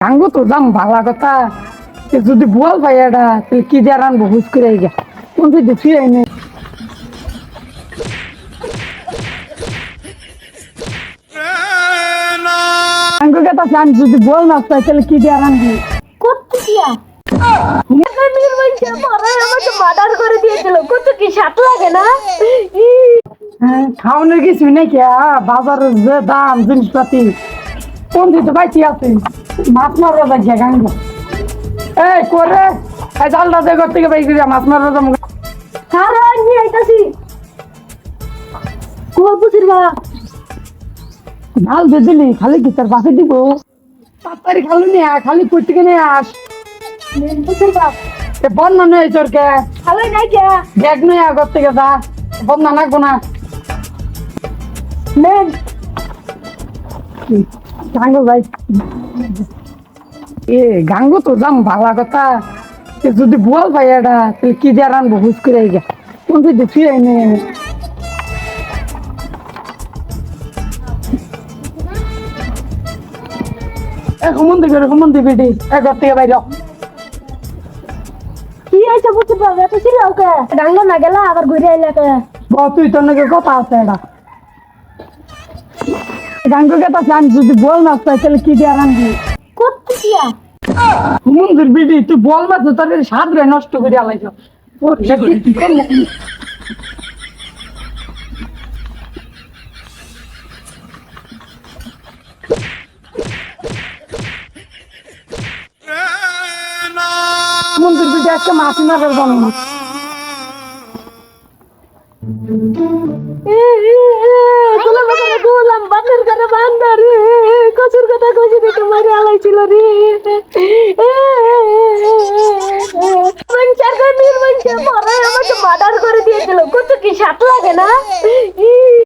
আঙ্গু তো যাম ভালা কথা। যদি বল ভাই এটা তাহলে কি দিয়ে রানবো হুস করে গিয়া কোন যদি ফিরে নেই? আঙ্গু কথা আমি যদি বল না পাই তাহলে কি দিয়ে রানবি কত ই, হ্যাঁ, খাওয়ানোর কিছু নেই কে? বাজারের যে দাম জিনিসপাতি কোন দিতে পাইছি আছে? মাছ মারবা যাক গাঙ্গ এই করে এই জালটা দে ঘর থেকে পাই করিয়া মাছ মারবা স্যার আর নিয়ে আইতাছি। কোয়া বুঝির বা ঢাল দিয়ে দিলি খালি কি তোর বাসে দিব? তাড়াতাড়ি খালি নিয়ে আয়, খালি কই থেকে নিয়ে আস। বুঝির বা এ বন্যা নেই তোরকে ভালো নাই কে? ব্যাগ নিয়ে আয় ঘর থেকে যা বন্যা নাকবো না। নেন। গাঙ্গ ভাই। এ গাঙ্গ তো যাম ভালা কথা। যদি বল ভাই এটা তাহলে কি দিয়ে রানবো হুস করে গিয়া কোন যদি ফিরে নেই হুমন দিবি হুমন দিবি ডি এক ঘর থেকে বাইর কি আইছে বুঝির বা এত ছিল ওকে ডাঙ্গ না গেলা আবার ঘুরে আইলা কে? ব তুই তোর নাকি কথা আছে এটা গাঙ্গ কথা আমি যদি বল না পাই তাহলে কি দিয়ে রানবি করতে গিয়া হুমন্দির বিডি তুই বল না তো তোর সাত রে নষ্ট করে আলাইছ। মন্দির বিডি আজকে মাসি মারার বানানো দেখে আলাইছিল রে। পড়ায় আমাকে মার্ডার করে দিয়েছিল কত কি সাত লাগে না